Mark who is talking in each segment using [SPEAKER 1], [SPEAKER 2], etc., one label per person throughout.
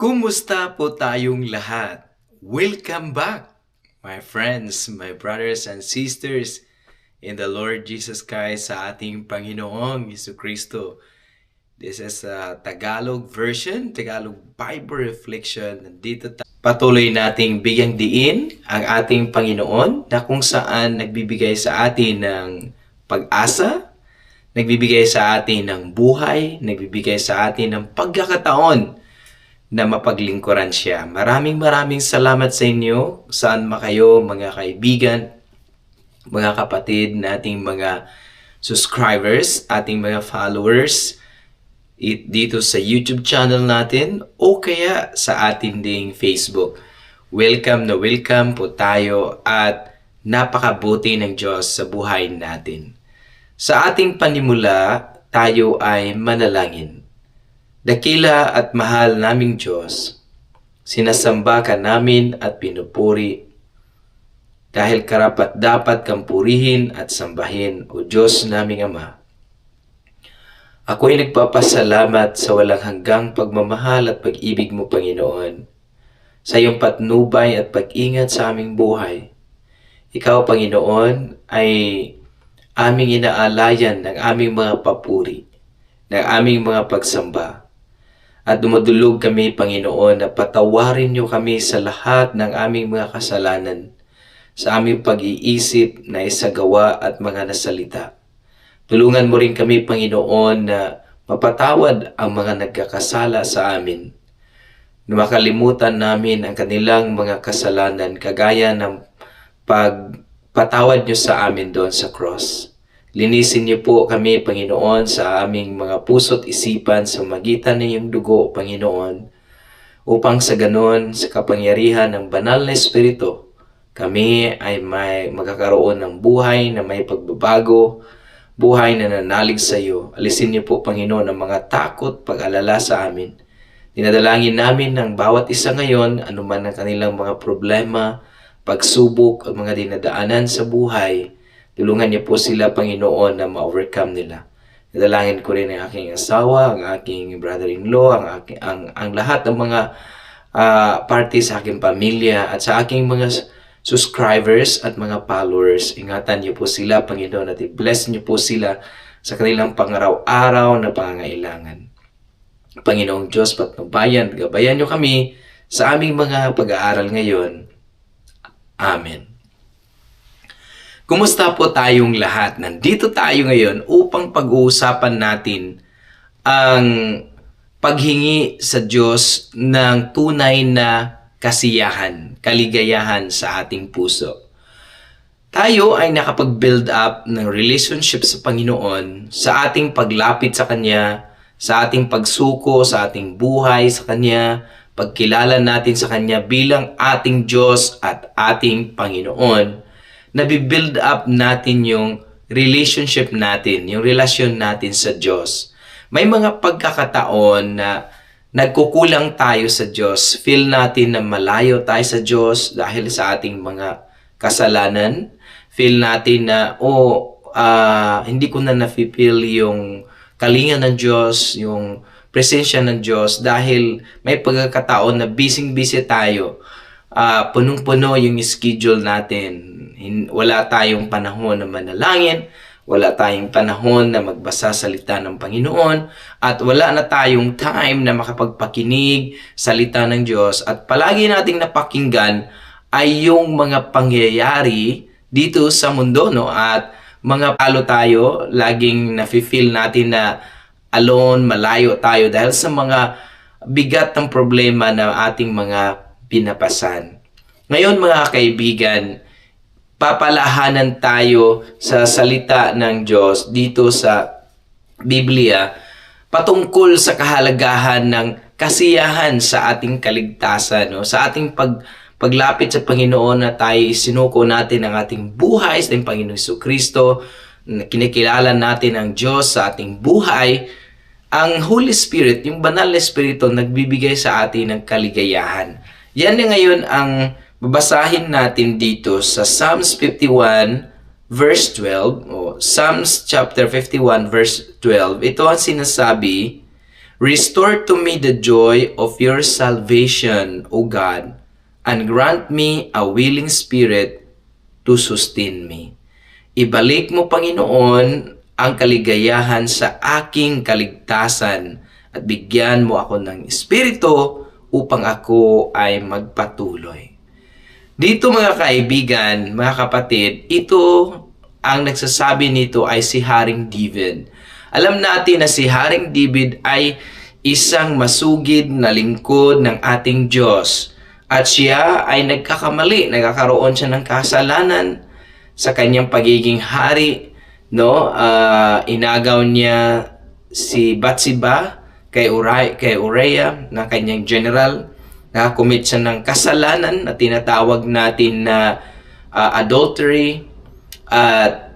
[SPEAKER 1] Kumusta po tayong lahat? Welcome back, my friends, my brothers and sisters in the Lord Jesus Christ sa ating Panginoong Yesu Kristo. This is a Tagalog version, Tagalog Bible reflection. Ta- patuloy nating bigyang diin ang ating Panginoon na kung saan nagbibigay sa atin ng pag-asa, nagbibigay sa atin ng buhay, nagbibigay sa atin ng pagkakataon na mapaglingkuran siya. Maraming maraming salamat sa inyo, saan ma kayo, mga kaibigan, mga kapatid, nating mga subscribers, ating mga followers, it, dito sa YouTube channel natin o kaya sa ating ding Facebook. Welcome na welcome po tayo at napakabuti ng Diyos sa buhay natin. Sa ating panimula, tayo ay manalangin. Dakila at mahal naming Diyos, sinasamba ka namin at pinupuri dahil karapat dapat kang purihin at sambahin o Diyos naming Ama. Ako'y nagpapasalamat sa walang hanggang pagmamahal at pag-ibig mo, Panginoon, sa iyong patnubay at pag-ingat sa aming buhay. Ikaw, Panginoon, ay aming inaalayan ng aming mga papuri, ng aming mga pagsamba. At dumadulog kami, Panginoon, na patawarin niyo kami sa lahat ng aming mga kasalanan, sa aming pag-iisip na isagawa at mga nasalita. Tulungan mo rin kami, Panginoon, na mapatawad ang mga nagkakasala sa amin. Na makalimutan namin ang kanilang mga kasalanan kagaya ng pagpatawad niyo sa amin doon sa cross. Linisin niyo po kami, Panginoon, sa aming mga puso't isipan sa magitan ng iyong dugo, Panginoon, upang sa ganon, sa kapangyarihan ng banal na Espiritu, kami ay may magkakaroon ng buhay na may pagbabago, buhay na nanalig sa iyo. Alisin niyo po, Panginoon, ang mga takot, pag-alala sa amin. Dinadalangin namin ng bawat isa ngayon, anuman ang kanilang mga problema, pagsubok, at mga dinadaanan sa buhay, Tulungan niyo po sila, Panginoon, na ma-overcome nila. Nadalangin ko rin ang aking asawa, ang aking brother-in-law, ang, aking, ang, ang lahat ng mga uh, party sa aking pamilya at sa aking mga subscribers at mga followers. Ingatan niyo po sila, Panginoon, at i-bless niyo po sila sa kanilang pangaraw-araw na pangangailangan. Panginoong Diyos, patnubayan, gabayan niyo kami sa aming mga pag-aaral ngayon. Amen. Kumusta po tayong lahat? Nandito tayo ngayon upang pag-uusapan natin ang paghingi sa Diyos ng tunay na kasiyahan, kaligayahan sa ating puso. Tayo ay nakapag-build up ng relationship sa Panginoon sa ating paglapit sa Kanya, sa ating pagsuko, sa ating buhay sa Kanya, pagkilala natin sa Kanya bilang ating Diyos at ating Panginoon nabibuild up natin yung relationship natin, yung relasyon natin sa Diyos. May mga pagkakataon na nagkukulang tayo sa Diyos. Feel natin na malayo tayo sa Diyos dahil sa ating mga kasalanan. Feel natin na, oh, uh, hindi ko na na-feel yung kalinga ng Diyos, yung presensya ng Diyos dahil may pagkakataon na busy-busy tayo. Uh, punong-puno yung schedule natin wala tayong panahon na manalangin, wala tayong panahon na magbasa salita ng Panginoon, at wala na tayong time na makapagpakinig salita ng Diyos. At palagi nating napakinggan ay yung mga pangyayari dito sa mundo, no? At mga palo tayo, laging nafe-feel natin na alone, malayo tayo dahil sa mga bigat ng problema na ating mga pinapasan. Ngayon mga kaibigan, papalahanan tayo sa salita ng Diyos dito sa Biblia patungkol sa kahalagahan ng kasiyahan sa ating kaligtasan, no? sa ating pag, paglapit sa Panginoon na tayo sinuko natin ang ating buhay sa ating Panginoon Kristo, kinikilala natin ang Diyos sa ating buhay, ang Holy Spirit, yung banal na Espiritu, nagbibigay sa atin ng kaligayahan. Yan na ngayon ang babasahin natin dito sa Psalms 51 verse 12 o Psalms chapter 51 verse 12. Ito ang sinasabi, Restore to me the joy of your salvation, O God, and grant me a willing spirit to sustain me. Ibalik mo, Panginoon, ang kaligayahan sa aking kaligtasan at bigyan mo ako ng espiritu upang ako ay magpatuloy. Dito mga kaibigan, mga kapatid, ito ang nagsasabi nito ay si Haring David. Alam natin na si Haring David ay isang masugid na lingkod ng ating Diyos. At siya ay nagkakamali, nagkakaroon siya ng kasalanan sa kanyang pagiging hari. No? Ah, inagaw niya si Batsiba kay Uriah, kay Uriah na kanyang general nakakommit siya ng kasalanan na tinatawag natin na ah, adultery at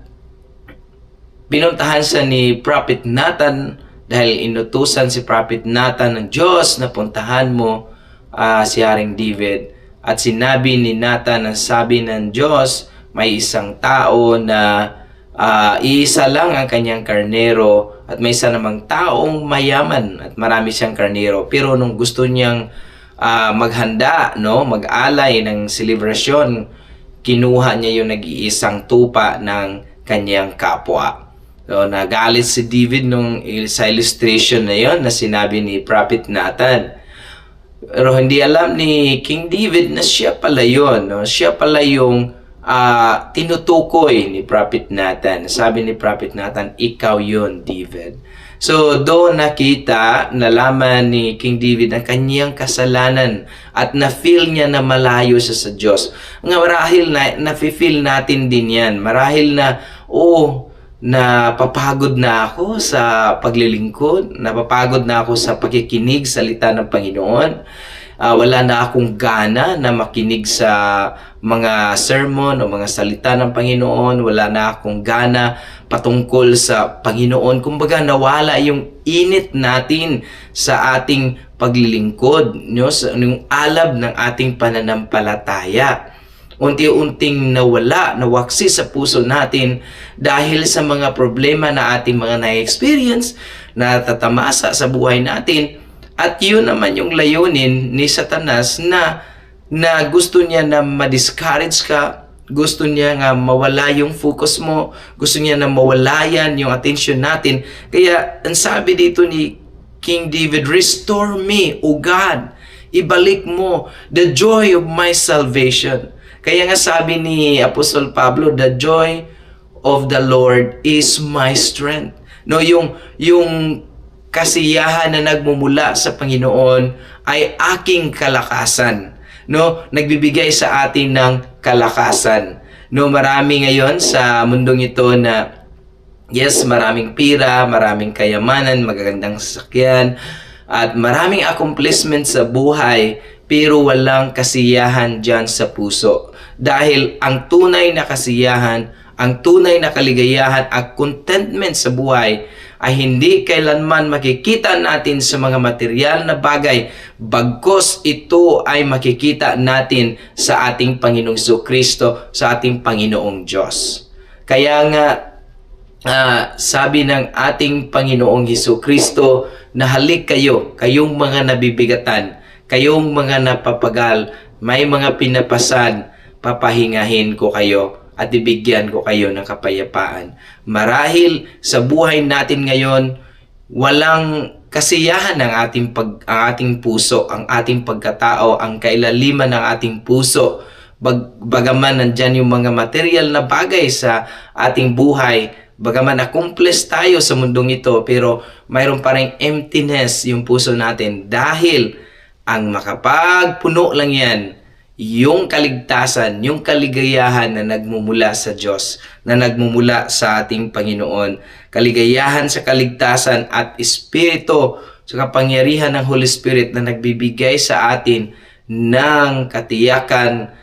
[SPEAKER 1] pinuntahan siya ni Prophet Nathan dahil inutusan si Prophet Nathan ng Diyos na puntahan mo ah, si Haring David. At sinabi ni Nathan ang sabi ng Diyos may isang tao na ah, iisa lang ang kanyang karnero at may isa namang taong mayaman at marami siyang karnero. Pero nung gusto niyang ah, maghanda no mag-alay ng selebrasyon kinuha niya yung nag-iisang tupa ng kanyang kapwa. So, nagalit si David nung sa illustration na yon na sinabi ni Prophet Nathan. Pero hindi alam ni King David na siya pala yun. No? Siya pala yung ah, tinutukoy ni Prophet Nathan. Sabi ni Prophet Nathan, ikaw yun, David. So, doon nakita, nalaman ni King David ang kanyang kasalanan at na-feel niya na malayo siya sa Diyos. Nga marahil na, na-feel natin din yan. Marahil na, oh, napapagod na ako sa paglilingkod, napapagod na ako sa pakikinig sa salita ng Panginoon. Ah, wala na akong gana na makinig sa mga sermon o mga salita ng Panginoon. Wala na akong gana patungkol sa Panginoon. Kumbaga nawala yung init natin sa ating paglilingkod, no? sa yung alab ng ating pananampalataya unti-unting nawala, nawaksi sa puso natin dahil sa mga problema na ating mga na-experience, na tatamasa sa buhay natin. At yun naman yung layunin ni Satanas na, na gusto niya na ma-discourage ka, gusto niya nga mawala yung focus mo, gusto niya na mawala yan yung attention natin. Kaya ang sabi dito ni King David, Restore me, O God. Ibalik mo the joy of my salvation. Kaya nga sabi ni Apostol Pablo, the joy of the Lord is my strength. No, yung yung kasiyahan na nagmumula sa Panginoon ay aking kalakasan. No, nagbibigay sa atin ng kalakasan. No, marami ngayon sa mundong ito na yes, maraming pira, maraming kayamanan, magagandang sasakyan, at maraming accomplishment sa buhay, pero walang kasiyahan dyan sa puso. Dahil ang tunay na kasiyahan, ang tunay na kaligayahan at contentment sa buhay ay hindi kailanman makikita natin sa mga material na bagay, bagkos ito ay makikita natin sa ating Panginoong Kristo, sa ating Panginoong Diyos. Kaya nga, Ah, sabi ng ating Panginoong Heso Kristo na halik kayo, kayong mga nabibigatan, kayong mga napapagal, may mga pinapasan, papahingahin ko kayo at ibigyan ko kayo ng kapayapaan. Marahil sa buhay natin ngayon, walang kasiyahan ang ating pag ang ating puso, ang ating pagkatao, ang kailaliman ng ating puso. Bag, bagaman nandyan yung mga material na bagay sa ating buhay, bagaman accomplish tayo sa mundong ito, pero mayroon pa rin emptiness yung puso natin dahil ang makapagpuno lang yan, yung kaligtasan, yung kaligayahan na nagmumula sa Diyos, na nagmumula sa ating Panginoon. Kaligayahan sa kaligtasan at Espiritu sa kapangyarihan ng Holy Spirit na nagbibigay sa atin ng katiyakan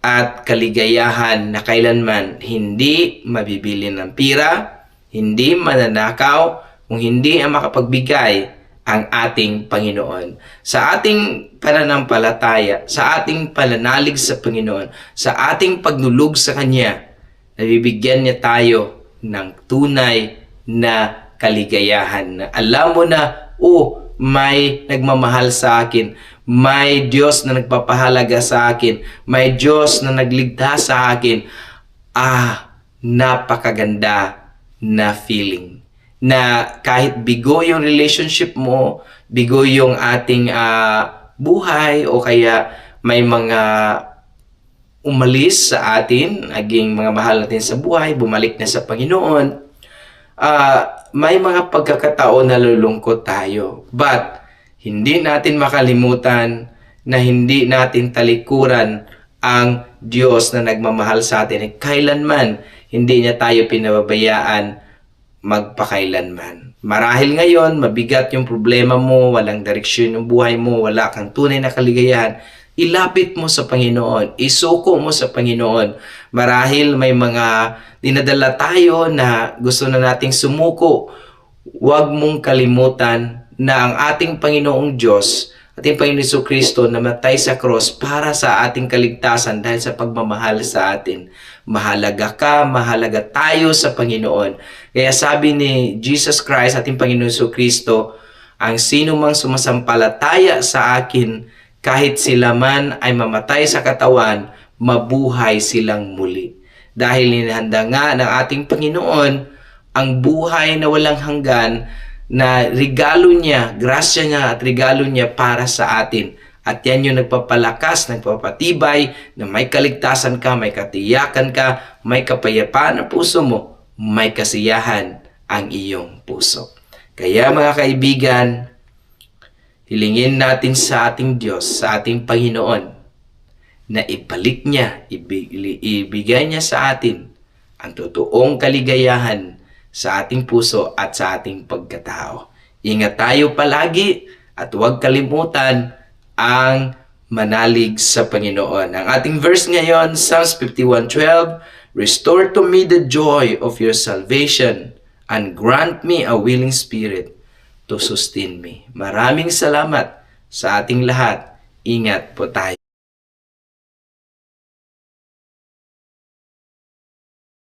[SPEAKER 1] at kaligayahan na kailanman hindi mabibili ng pira, hindi mananakaw, kung hindi ang makapagbigay ang ating Panginoon. Sa ating pananampalataya, sa ating pananalig sa Panginoon, sa ating pagnulog sa Kanya, nabibigyan niya tayo ng tunay na kaligayahan alam mo na oh, may nagmamahal sa akin. May Diyos na nagpapahalaga sa akin. May Diyos na nagligtas sa akin. Ah, napakaganda na feeling. Na kahit bigo yung relationship mo, bigo yung ating ah, buhay, o kaya may mga umalis sa atin, naging mga mahal natin sa buhay, bumalik na sa Panginoon, ah, may mga pagkakataon na lulungkot tayo. But, hindi natin makalimutan na hindi natin talikuran ang Diyos na nagmamahal sa atin. Kailanman, hindi niya tayo pinababayaan magpakailanman. Marahil ngayon, mabigat yung problema mo, walang direksyon yung buhay mo, wala kang tunay na kaligayahan, ilapit mo sa Panginoon, isuko mo sa Panginoon. Marahil may mga dinadala tayo na gusto na nating sumuko. Huwag mong kalimutan na ang ating Panginoong Diyos, ating Panginoon Kristo namatay sa cross para sa ating kaligtasan dahil sa pagmamahal sa atin. Mahalaga ka, mahalaga tayo sa Panginoon. Kaya sabi ni Jesus Christ, ating Panginoon Kristo, ang sino mang sumasampalataya sa akin, kahit sila man ay mamatay sa katawan, mabuhay silang muli. Dahil inihanda nga ng ating Panginoon ang buhay na walang hanggan na regalo niya, grasya niya at regalo niya para sa atin. At yan yung nagpapalakas, nagpapatibay na may kaligtasan ka, may katiyakan ka, may kapayapaan ang puso mo, may kasiyahan ang iyong puso. Kaya mga kaibigan, hilingin natin sa ating Diyos, sa ating Panginoon, na ibalik niya, ibig- ibigay niya sa atin ang totoong kaligayahan sa ating puso at sa ating pagkatao. Ingat tayo palagi at huwag kalimutan ang manalig sa Panginoon. Ang ating verse ngayon, Psalms 51.12, Restore to me the joy of your salvation and grant me a willing spirit to sustain me. Maraming salamat sa ating lahat. Ingat po tayo.